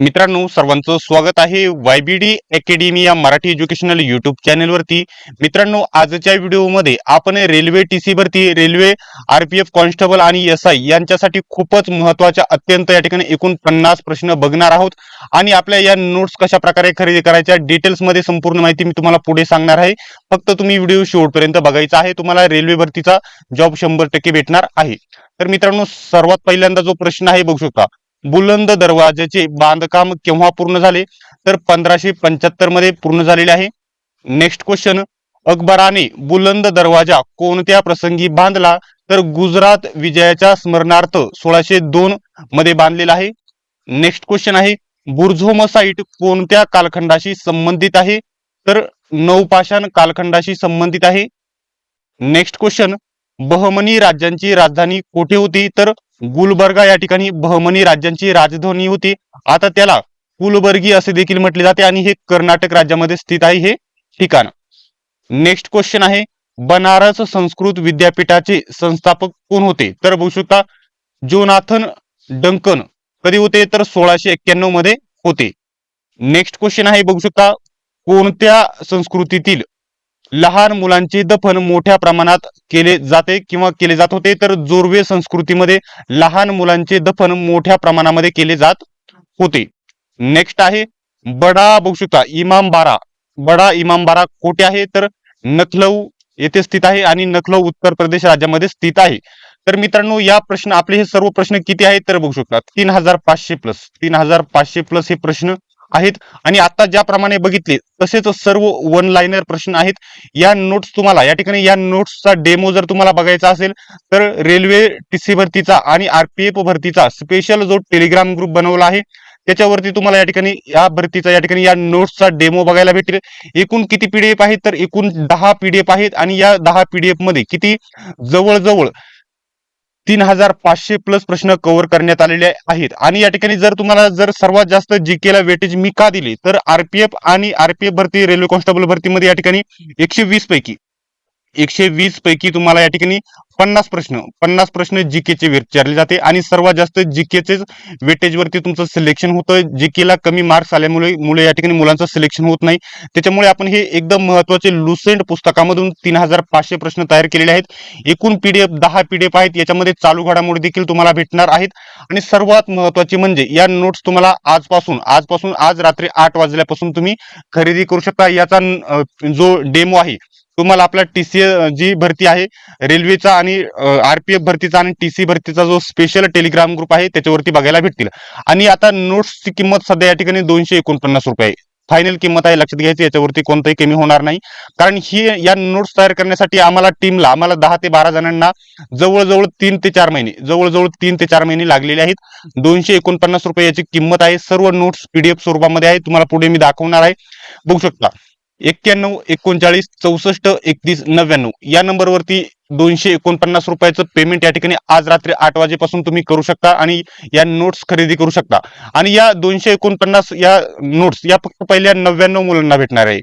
मित्रांनो सर्वांचं स्वागत आहे वायबीडी अकॅडमी या मराठी एज्युकेशनल युट्यूब चॅनेलवरती. मित्रांनो आजच्या व्हिडिओमध्ये आपण रेल्वे टी सी भरती रेल्वे आरपीएफ कॉन्स्टेबल आणि एस आय यांच्यासाठी खूपच महत्त्वाच्या अत्यंत या ठिकाणी एकूण पन्नास प्रश्न बघणार आहोत. आणि आपल्या या नोट्स कशा प्रकारे खरेदी करायच्या डिटेल्समध्ये संपूर्ण माहिती मी तुम्हाला पुढे सांगणार आहे. फक्त तुम्ही व्हिडिओ शेवटपर्यंत बघायचा आहे तुम्हाला रेल्वे भरतीचा जॉब शंभर टक्के भेटणार आहे. तर मित्रांनो सर्वात पहिल्यांदा जो प्रश्न आहे बघू शकता. बुलंद दरवाजाचे बांधकाम केव्हा पूर्ण झाले? तर पंधराशे पंच्याहत्तरमध्ये पूर्ण झालेले आहे. नेक्स्ट क्वेश्चन अकबराने बुलंद दरवाजा कोणत्या प्रसंगी बांधला? तर गुजरात विजयाच्या स्मरणार्थ सोळाशे दोन मध्ये बांधलेला आहे. नेक्स्ट क्वेश्चन आहे. बुर्झोम साईट कोणत्या कालखंडाशी संबंधित आहे? तर नौपाषाण कालखंडाशी संबंधित आहे. नेक्स्ट क्वेश्चन बहमनी राज्यांची राजधानी कोठे होती? तर गुलबर्गा या ठिकाणी बहमनी राज्यांची राजधानी होती. आता त्याला कुलबर्गी असे देखील म्हटले जाते आणि हे कर्नाटक राज्यामध्ये स्थित आहे हे ठिकाण. नेक्स्ट क्वेश्चन आहे बनारस संस्कृत विद्यापीठाचे संस्थापक कोण होते? तर बघू शकता जोनाथन डंकन कधी होते? तर सोळाशे एक्क्याण्णवमध्ये होते. नेक्स्ट क्वेश्चन आहे बघू शकता कोणत्या संस्कृतीतील लहान मुलांचे दफन मोठ्या प्रमाणात केले जाते किंवा केले जात होते तर जोरवे संस्कृतीमध्ये लहान मुलांचे दफन मोठ्या प्रमाणामध्ये केले जात होते. नेक्स्ट आहे बडा बघू शकता इमाम बारा. बडा इमाम बारा कोठे आहे? तर नखलऊ येथे स्थित आहे आणि नखलऊ उत्तर प्रदेश राज्यामध्ये स्थित आहे. तर मित्रांनो या प्रश्न आपले हे सर्व प्रश्न किती आहेत? तर बघू शकता तीन हजार पाचशे प्लस तीन हजार पाचशे प्लस हे प्रश्न आहेत. आणि आता ज्याप्रमाणे बघितले तसेच सर्व वन लाईनर प्रश्न आहेत. या नोट्स तुम्हाला या ठिकाणी या नोट्सचा डेमो जर तुम्हाला बघायचा असेल तर रेल्वे टीसी भरतीचा आणि आरपीएफ भरतीचा स्पेशल जो टेलिग्राम ग्रुप बनवला आहे त्याच्यावरती तुम्हाला या ठिकाणी या भरतीचा या ठिकाणी या नोट्सचा डेमो बघायला भेटेल. एकूण किती पीडीएफ आहेत? तर एकूण दहा पीडीएफ आहेत. आणि या दहा पीडीएफमध्ये किती? जवळजवळ तीन हजार पाचशे प्लस प्रश्न कव्हर करण्यात आलेले आहेत. आणि या ठिकाणी जर तुम्हाला जर सर्वात जास्त जीके ला वेटेज मी का दिली तर आरपीएफ आणि आरपीएफ भरती रेल्वे कॉन्स्टेबल भरतीमध्ये या ठिकाणी एकशे वीस पैकी एकशे वीस पैकी तुम्हाला या ठिकाणी पन्नास प्रश्न पन्नास प्रश्न जीकेचे विचारले जाते आणि सर्वात जास्त जीकेचे वेटेजवरती तुमचं सिलेक्शन होतं. जीकेला कमी मार्क्स आल्यामुळे मुळे या ठिकाणी मुलांचं सिलेक्शन होत नाही. त्याच्यामुळे आपण हे एकदम महत्त्वाचे लुसेंट पुस्तकामधून तीन हजार पाचशे प्रश्न तयार केलेले आहेत. एकूण पीडीएफ दहा पीडीएफ आहेत. याच्यामध्ये चालू घडामोडी देखील तुम्हाला भेटणार आहेत. आणि सर्वात महत्त्वाचे म्हणजे या नोट्स तुम्हाला आजपासून आजपासून आज रात्री आठ वाजल्यापासून तुम्ही खरेदी करू शकता. याचा जो डेमो आहे तुम्हाला आपला टीसी जी भरती आहे रेल्वेचा आणि आरपीएफ भरतीचा आणि टीसी भरतीचा जो स्पेशल टेलिग्राम ग्रुप आहे त्याच्यावरती बघायला भेटतील. आणि आता नोट्सची किंमत सध्या या ठिकाणी दोनशे एकोणपन्नास रुपये आहे. फायनल किंमत आहे लक्षात घ्यायची याच्यावरती कोणताही कमी होणार नाही. कारण ही या नोट्स तयार करण्यासाठी आम्हाला टीमला आम्हाला दहा ते बारा जणांना जवळजवळ तीन ते चार महिने जवळजवळ तीन ते चार महिने लागलेले आहेत. दोनशे एकोणपन्नास रुपये याची किंमत आहे. सर्व नोट्स पीडीएफ स्वरूपामध्ये आहे. तुम्हाला पुढे मी दाखवणार आहे. बघू शकता. एक्क्याण्णव एकोणचाळीस चौसष्ट एकतीस नव्याण्णव. या नंबरवरती दोनशे एकोणपन्नास रुपयाचं पेमेंट या ठिकाणी आज रात्री आठ वाजेपासून तुम्ही करू शकता आणि या नोट्स खरेदी करू शकता. आणि या दोनशे एकोणपन्नास या नोट्स या फक्त पहिल्या नव्याण्णव मुलांना भेटणार आहे.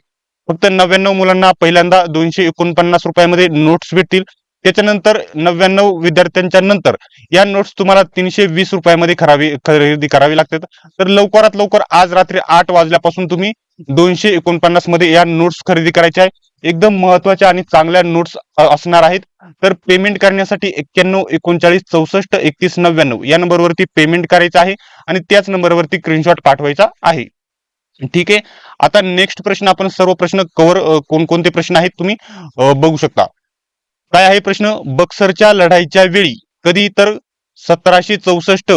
फक्त नव्याण्णव मुलांना पहिल्यांदा दोनशे एकोणपन्नास रुपयामध्ये नोट्स भेटतील. त्याच्यानंतर नव्याण्णव विद्यार्थ्यांच्या नंतर या नोट्स तुम्हाला तीनशे वीस रुपयामध्ये खरावी खरेदी करावी लागतात. तर लवकरात लवकर आज रात्री आठ वाजल्यापासून तुम्ही दोनशे एकोणपन्नासमध्ये या नोट्स खरेदी करायच्या आहे. एकदम महत्त्वाच्या आणि चांगल्या नोट्स असणार आहेत. तर पेमेंट करण्यासाठी एक्क्याण्णव एकोणचाळीस चौसष्ट एकतीस नव्याण्णव या नंबरवरती पेमेंट करायचं आहे आणि त्याच नंबरवरती स्क्रीनशॉट पाठवायचा आहे. ठीक आहे. आता नेक्स्ट प्रश्न आपण सर्व प्रश्न कव्हर कोणकोणते प्रश्न आहेत तुम्ही बघू शकता. काय आहे प्रश्न? बक्सरच्या लढाईच्या वेळी कधी तर सतराशे चौसष्ट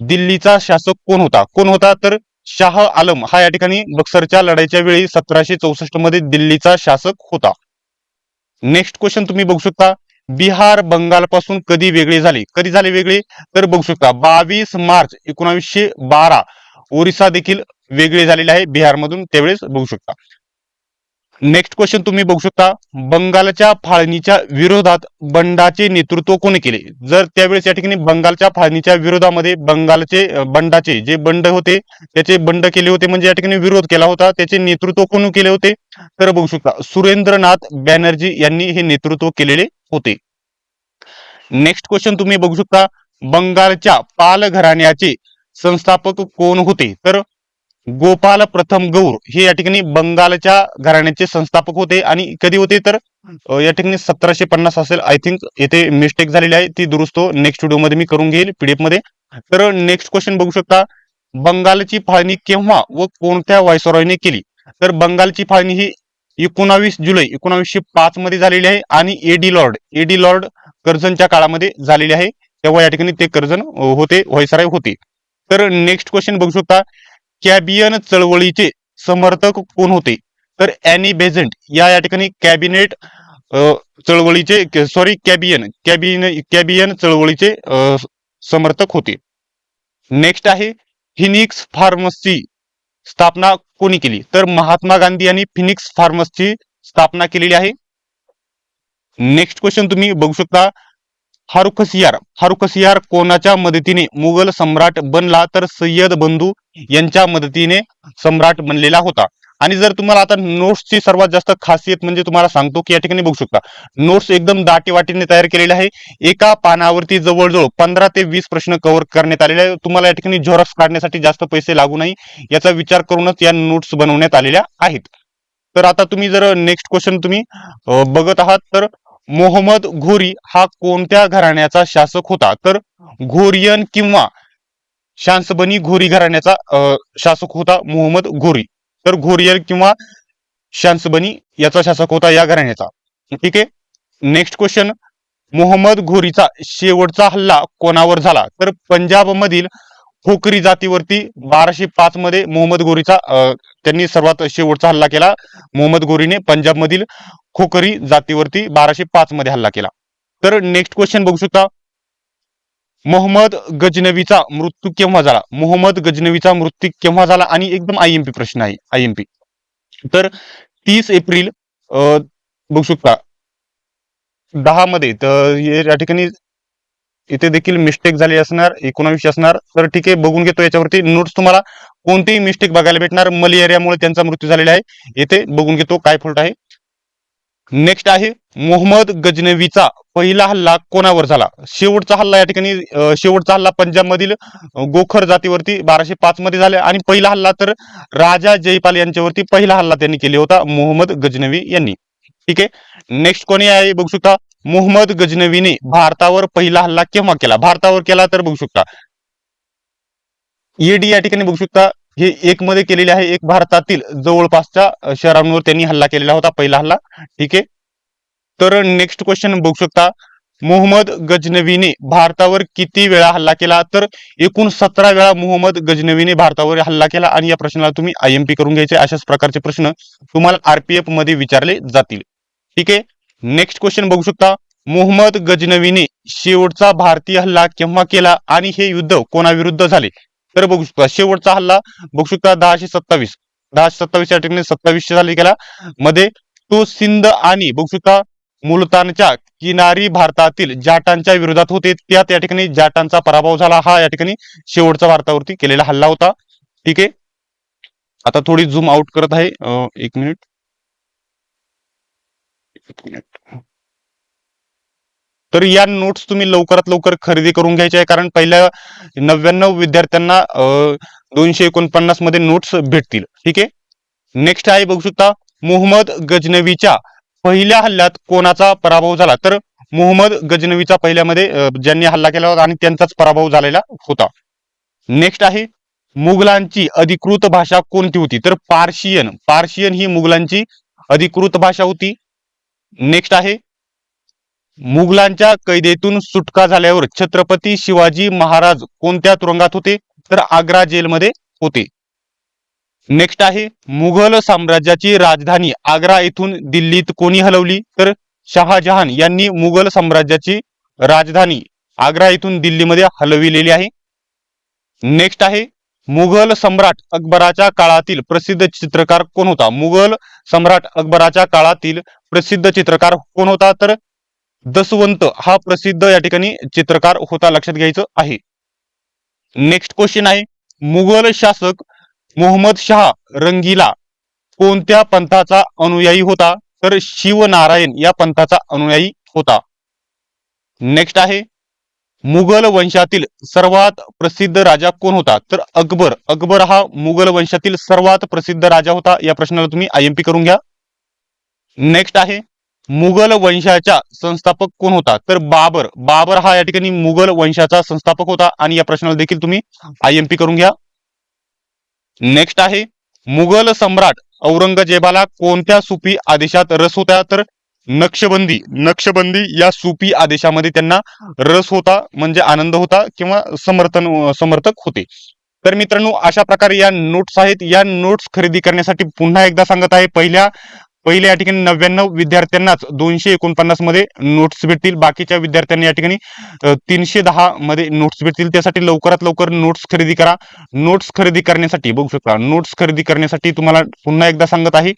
दिल्लीचा शासक कोण होता? कोण होता? तर शाह आलम. हा या ठिकाणी बक्सरच्या लढाईच्या वेळी सतराशे चौसष्टमध्ये दिल्लीचा शासक होता. नेक्स्ट क्वेश्चन तुम्ही बघू शकता. बिहार बंगाल पासून कधी वेगळे झाले? कधी झाले वेगळे? तर बघू शकता बावीस मार्च एकोणावीसशे बारा ओरिसा देखील वेगळे झालेले आहे बिहारमधून त्यावेळेस बघू शकता. नेक्स्ट क्वेश्चन तुम्ही बघू शकता. बंगालच्या फाळणीच्या विरोधात बंडाचे नेतृत्व कोणी केले? जर त्यावेळेस या ठिकाणी बंगालच्या फाळणीच्या विरोधामध्ये बंगालचे बंडाचे जे बंड होते त्याचे बंड केले होते म्हणजे या ठिकाणी विरोध केला होता त्याचे नेतृत्व कोणी केले होते? तर बघू शकता सुरेंद्रनाथ बॅनर्जी यांनी हे नेतृत्व केलेले होते. नेक्स्ट क्वेश्चन तुम्ही बघू शकता बंगालच्या पाल घराण्याचे संस्थापक कोण होते? तर गोपाल प्रथम गौर हे या ठिकाणी बंगालच्या घराण्याचे संस्थापक होते आणि कधी होते तर या ठिकाणी सतराशे पन्नास असेल आय थिंक येथे मिस्टेक झालेली आहे. ती दुरुस्त नेक्स्ट व्हिडिओमध्ये मी करून घेईल पीडीएफमध्ये. तर नेक्स्ट क्वेश्चन बघू शकता. बंगालची फाळणी केव्हा व कोणत्या वायसरॉयने केली? तर बंगालची फाळणी ही एकोणावीस जुलै एकोणावीसशे पाच मध्ये झालेली आहे आणि एडी लॉर्ड एडी लॉर्ड कर्जनच्या काळामध्ये झालेली आहे. तेव्हा या ठिकाणी ते कर्जन होते व्हायसराय होते. तर नेक्स्ट क्वेश्चन बघू शकता. कॅबियन चळवळीचे समर्थक कोण होते? तर अॅनी बेझंट या या ठिकाणी कॅबिनेट चळवळीचे सॉरी कॅबियन कॅबिन कॅबियन चळवळीचे समर्थक होते. नेक्स्ट आहे फिनिक्स फार्मसी स्थापना कोणी केली? तर महात्मा गांधी यांनी फिनिक्स फार्मसची स्थापना केलेली आहे. नेक्स्ट क्वेश्चन तुम्ही बघू शकता. फारुखसियार फारुखसियार कोणाच्या मदतीने मुघल सम्राट बनला तर सय्यद बंधू यांच्या मदतीने सम्राट बनलेला होता. आणि जर तुम्हाला आता नोट्सची सर्वात जास्त खासियत म्हणजे तुम्हाला सांगतो की या ठिकाणी बघू शकता. नोट्स एकदम दाटीवाटीने तयार केलेले आहे. एका पानावरती जवळजवळ पंधरा ते वीस प्रश्न कव्हर करण्यात आलेले आहे तुम्हाला या ठिकाणी झेरॉक्स काढण्यासाठी जास्त पैसे लागू नाही याचा विचार करूनच या नोट्स बनवण्यात आलेल्या आहेत. तर आता तुम्ही जर नेक्स्ट क्वेश्चन तुम्ही बघत आहात तर मोहम्मद घोरी हा कोणत्या घराण्याचा शासक होता? तर घोरियन किंवा शांसबनी घोरी घराण्याचा शासक होता मोहम्मद घोरी. तर घोरियन किंवा शांसबनी याचा शासक होता या घराण्याचा. ठीक आहे? नेक्स्ट क्वेश्चन मोहम्मद घोरीचा शेवटचा हल्ला कोणावर झाला? तर पंजाब मधील खोकरी जातीवरती बाराशे पाच मध्ये मोहम्मद गोरीचा त्यांनी सर्वात शेवटचा हल्ला केला. मोहम्मद गोरीने पंजाब मधील खोकरी जातीवरती बाराशे पाच मध्ये हल्ला केला. तर नेक्स्ट क्वेश्चन बघू शकता. मोहम्मद गजनवीचा मृत्यू केव्हा झाला? मोहम्मद गजनवीचा मृत्यू केव्हा झाला? आणि एकदम आयएमपी प्रश्न आहे आयएमपी तर तीस एप्रिल बघू शकता. दहा मध्ये तर या ठिकाणी इथे देखील मिस्टेक झाली असणार एकोणावीसशे असणार. तर ठीक आहे बघून घेतो याच्यावरती. नोट्स तुम्हाला कोणतीही मिस्टेक बघायला भेटणार. मलेरियामुळे त्यांचा मृत्यू झालेला आहे. येथे बघून घेतो काय फॉल्ट आहे. नेक्स्ट आहे मोहम्मद गजनवीचा पहिला हल्ला कोणावर झाला? शेवटचा हल्ला या ठिकाणी शेवटचा हल्ला पंजाब मधील गोखर जातीवरती बाराशे पाच मध्ये झाला. आणि पहिला हल्ला तर राजा जयपाल यांच्यावरती पहिला हल्ला त्यांनी केला होता मोहम्मद गजनवी यांनी. ठीक आहे नेक्स्ट कोणी आहे बघू शकता? मोहम्मद गजनवीने भारतावर पहिला हल्ला केव्हा केला? भारतावर केला तर बघू शकता. ईडी या ठिकाणी बघू शकता. हे एक मध्ये केलेले आहे. एक भारतातील जवळपासच्या शहरांवर त्यांनी हल्ला केलेला होता पहिला हल्ला. ठीक आहे? तर नेक्स्ट क्वेश्चन बघू शकता. मोहम्मद गजनवीने भारतावर किती वेळा हल्ला केला? तर एकूण सतरा वेळा मोहम्मद गजनवीने भारतावर हल्ला केला. आणि या प्रश्नाला तुम्ही आयएमपी करून घ्यायचे. अशाच प्रकारचे प्रश्न तुम्हाला आरपीएफमध्ये विचारले जातील. ठीक आहे? नेक्स्ट क्वेश्चन बघू शकता. मोहम्मद गजनवीने शेवटचा भारतीय हल्ला केव्हा केला आणि हे युद्ध कोणाविरुद्ध झाले? तर बघू शकता शेवटचा हल्ला बघू शकता दहाशे सत्तावीस. दहाशे सत्तावीस या ठिकाणी सत्तावीसशे साली केला मध्ये तो सिंध आणि बघू शकता मुलतानच्या किनारी भारतातील जाटांच्या विरोधात होते. त्यात या ठिकाणी जाटांचा पराभव झाला. हा या ठिकाणी शेवटचा भारतावरती केलेला हल्ला होता. ठीक आहे. आता थोडी झूम आउट करत आहे. एक मिनिट एक मिनिट तर या नोट्स तुम्ही लवकरात लवकर खरेदी करून घ्यायच्या आहे. कारण पहिल्या नव्याण्णव विद्यार्थ्यांना अं, दोनशे एकोणपन्नासमध्ये नोट्स भेटतील. ठीक आहे? नेक्स्ट आहे बघू शकता मोहम्मद गजनवीच्या पहिल्या हल्ल्यात कोणाचा पराभव झाला? तर मोहम्मद गजनवीचा पहिल्यामध्ये ज्यांनी हल्ला केला होता आणि त्यांचाच पराभव झालेला होता. नेक्स्ट आहे मुघलांची अधिकृत भाषा कोणती होती? तर पार्शियन पार्शियन ही मुघलांची अधिकृत भाषा होती. नेक्स्ट आहे मुघलांच्या कैदेतून सुटका झाल्यावर छत्रपती शिवाजी महाराज कोणत्या तुरुंगात होते तर आग्रा जेलमध्ये होते. नेक्स्ट आहे मुघल साम्राज्याची राजधानी आग्रा येथून दिल्लीत कोणी हलवली तर शहाजहान यांनी मुघल साम्राज्याची राजधानी आग्रा येथून दिल्लीमध्ये हलविलेली आहे. नेक्स्ट आहे मुघल सम्राट अकबराच्या काळातील प्रसिद्ध चित्रकार कोण होता? मुघल सम्राट अकबराच्या काळातील प्रसिद्ध चित्रकार कोण होता? तर दसवंत हा प्रसिद्ध या ठिकाणी चित्रकार होता लक्षात घ्यायचं आहे. नेक्स्ट क्वेश्चन आहे मुघल शासक मोहम्मद शाह रंगीला कोणत्या पंथाचा अनुयायी होता? तर शिवनारायण या पंथाचा अनुयायी होता. नेक्स्ट आहे मुघल वंशातील सर्वात प्रसिद्ध राजा कोण होता? तर अकबर. अकबर हा मुघल वंशातील सर्वात प्रसिद्ध राजा होता या प्रश्नाला तुम्ही आय एम पी करून घ्या. नेक्स्ट आहे मुघल वंशाचा संस्थापक कोण होता? तर बाबर. बाबर हा या ठिकाणी मुघल वंशाचा संस्थापक होता. आणि या प्रश्नाला देखील तुम्ही आय एम पी करून घ्या. नेक्स्ट आहे मुघल सम्राट औरंगजेबाला कोणत्या सुपी आदेशात रस होता? तर नक्षबंदी. नक्षबंदी या सुपी आदेशामध्ये त्यांना रस होता म्हणजे आनंद होता किंवा समर्थन समर्थक होते. तर मित्रांनो अशा प्रकारे या नोट्स आहेत. या नोट्स खरेदी करण्यासाठी पुन्हा एकदा सांगत आहे पहिल्या पहिल्या या ठिकाणी नव्याण्णव विद्यार्थ्यांनाच दोनशे एकोणपन्नासमध्ये नोट्स भेटतील. बाकीच्या विद्यार्थ्यांना या ठिकाणी तीनशे दहा मध्ये नोट्स भेटतील. त्यासाठी लवकरात लवकर नोट्स खरेदी करा. नोट्स खरेदी करण्यासाठी बघू शकता नोट्स खरेदी करण्यासाठी तुम्हाला पुन्हा एकदा सांगत आहे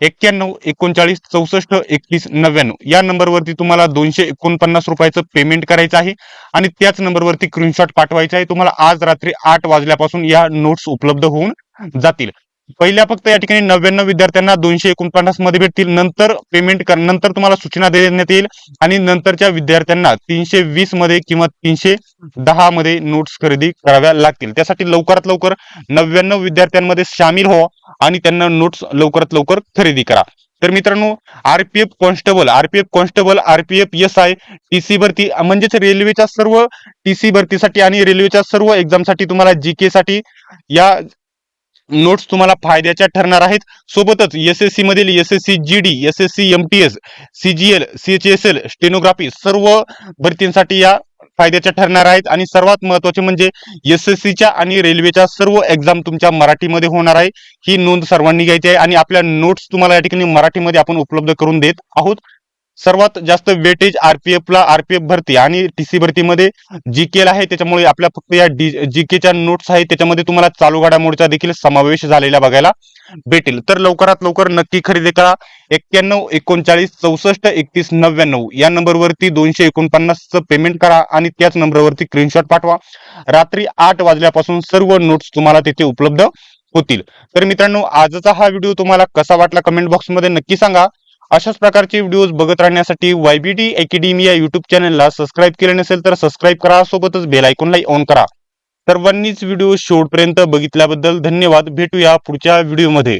एक्क्याण्णव एकोणचाळीस चौसष्ट एकतीस नव्याण्णव. या नंबरवरती तुम्हाला दोनशे एकोणपन्नास रुपयाचं पेमेंट करायचं आहे आणि त्याच नंबरवरती स्क्रीनशॉट पाठवायचा आहे. तुम्हाला आज रात्री आठ वाजल्यापासून या नोट्स उपलब्ध होऊन जातील. पहिल्या फक्त या ठिकाणी नव्याण्णव विद्यार्थ्यांना दोनशे एकोणपन्नासमध्ये भेटतील. नंतर पेमेंट कर नंतर तुम्हाला सूचना देण्यात येईल आणि नंतरच्या विद्यार्थ्यांना तीनशे वीसमध्ये किंवा तीनशे दहा मध्ये नोट्स खरेदी कराव्या लागतील. त्यासाठी लवकरात लवकर नव्याण्णव विद्यार्थ्यांमध्ये सामील व्हा आणि त्यांना नोट्स लवकरात लवकर खरेदी करा. तर मित्रांनो RPF constable RPF constable RPF S I TC भरती म्हणजेच रेल्वेच्या सर्व टीसी भरतीसाठी आणि रेल्वेच्या सर्व एक्झामसाठी तुम्हाला जीके साठी या नोट्स तुम्हाला फायद्याच्या ठरणार आहेत. सोबतच एस एस सी मधील S S C G D S S C M T S CGL L stenography सर्व भरतींसाठी या फायद्याच्या ठरणार आहेत. आणि सर्वात महत्त्वाचे म्हणजे एस एस सीच्या आणि रेल्वेच्या सर्व एक्झाम तुमच्या मराठीमध्ये होणार आहे. ही नोंद सर्वांनी घ्यायची आहे. आणि आपल्या नोट्स तुम्हाला या ठिकाणी मराठीमध्ये आपण उपलब्ध करून देत आहोत. सर्वात जास्त वेटेज आरपीएफ ला आरपीएफ भरती आणि टीसी भरतीमध्ये जी केल आहे त्याच्यामुळे आपल्या फक्त या जीकेच्या नोट्स आहेत त्याच्यामध्ये तुम्हाला चालू घडामोडीचा देखील समावेश झालेला बघायला भेटेल. तर लवकरात लवकर नक्की खरेदी करा. एक्क्याण्णव एकोणचाळीस चौसष्ट एकतीस नव्याण्णव या नंबरवरती दोनशे एकोणपन्नासचं पेमेंट करा आणि त्याच नंबरवरती स्क्रीनशॉट पाठवा. रात्री आठ वाजल्यापासून सर्व नोट्स तुम्हाला तिथे उपलब्ध होतील. तर मित्रांनो आजचा हा व्हिडिओ तुम्हाला कसा वाटला कमेंट बॉक्समध्ये नक्की सांगा. अशाच प्रकारचे व्हिडिओज बघत राहण्यासाठी वायबीटी अकॅडमी या युट्यूब चॅनलला सबस्क्राईब केले नसेल तर सबस्क्राईब करा. सोबतच बेल आयकॉनला ऑन करा. सर्वांनीच व्हिडिओ शेवटपर्यंत बघितल्याबद्दल धन्यवाद. भेटूया पुढच्या व्हिडिओमध्ये